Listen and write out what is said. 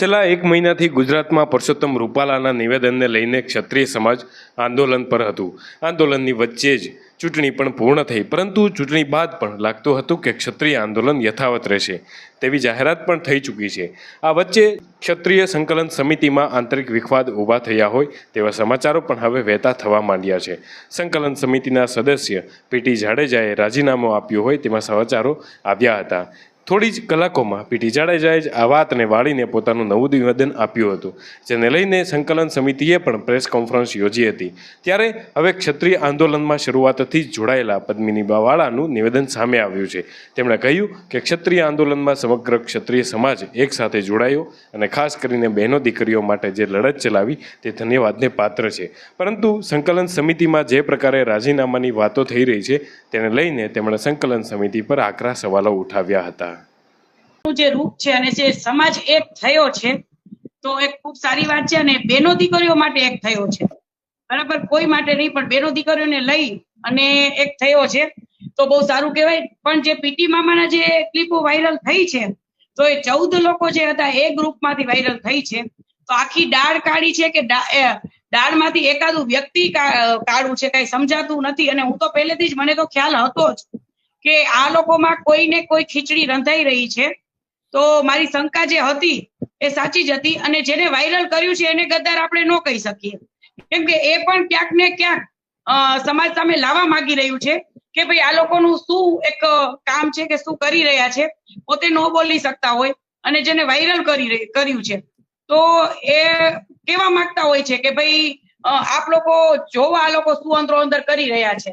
છેલ્લા એક મહિનાથી ગુજરાતમાં પરસોત્તમ રૂપાલાના નિવેદનને લઈને ક્ષત્રિય સમાજ આંદોલન પર હતું. આંદોલનની વચ્ચે જ ચૂંટણી પણ પૂર્ણ થઈ, પરંતુ ચૂંટણી બાદ પણ લાગતું હતું કે ક્ષત્રિય આંદોલન યથાવત રહેશે, તેવી જાહેરાત પણ થઈ ચૂકી છે. આ વચ્ચે ક્ષત્રિય સંકલન સમિતિમાં આંતરિક વિખવાદ ઊભા થયા હોય, તેવા સમાચારો પણ હવે વહેતા થવા માંડ્યા છે. સંકલન સમિતિના સદસ્ય પીટી જાડેજાએ રાજીનામું આપ્યું હોય તેવા સમાચારો આવ્યા હતા. થોડી જ કલાકોમાં પીટી જાડેજાએ જ આ વાતને વાળીને પોતાનું નવું નિવેદન આપ્યું હતું, જેને લઈને સંકલન સમિતિએ પણ પ્રેસ કોન્ફરન્સ યોજી હતી. ત્યારે હવે ક્ષત્રિય આંદોલનમાં શરૂઆતથી જ જોડાયેલા પદ્મિની બાવાળાનું નિવેદન સામે આવ્યું છે. તેમણે કહ્યું કે ક્ષત્રિય આંદોલનમાં સમગ્ર ક્ષત્રિય સમાજ એક સાથે જોડાયો અને ખાસ કરીને બહેનો દીકરીઓ માટે જે લડત ચલાવી તે ધન્યવાદને પાત્ર છે. પરંતુ સંકલન સમિતિમાં જે પ્રકારે રાજીનામાની વાતો થઈ રહી છે, તેને લઈને તેમણે સંકલન સમિતિ પર આકરા સવાલો ઉઠાવ્યા હતા. જે રૂપ છે અને જે સમાજ એક થયો છે, તો એક ખૂબ સારી વાત છે અને બેનો દીકરીઓ માટે એક થયો છે. બરાબર? કોઈ માટે નહીં, પણ બેનો દીકરીઓને લઈ અને એક થયો છે. તો બહુ સારું કહેવાય. પણ જે પીટી મામાના જે ક્લિપો વાયરલ થઈ છે, તો એ ચૌદ લોકો જે હતા એ ગ્રુપમાંથી વાયરલ થઈ છે. તો આખી ડાળ કાઢી છે કે ડાળમાંથી એકાદું વ્યક્તિ કાઢું છે, કઈ સમજાતું નથી. અને હું તો પહેલેથી જ મને તો ખ્યાલ હતો જ કે આ લોકોમાં કોઈને કોઈ ખીચડી રંધાઈ રહી છે. તો મારી શંકા જે હતી એ સાચી જ હતી અને જેને વાયરલ કર્યું છે એને ગદ્દાર આપણે ન કહી શકીએ. કેમ કે એ પણ ક્યાંક ને ક્યાંક સમાજ સામે લાવવા માંગી રહ્યું છે કે ભાઈ આ લોકોનું શું એક કામ છે કે શું કરી રહ્યા છે, પોતે ન બોલી શકતા હોય અને જેને વાયરલ કરી કર્યું છે. તો એ કેવા માંગતા હોય છે કે ભાઈ આપ લોકો જોવા આ લોકો શું અંદરો અંદર કરી રહ્યા છે.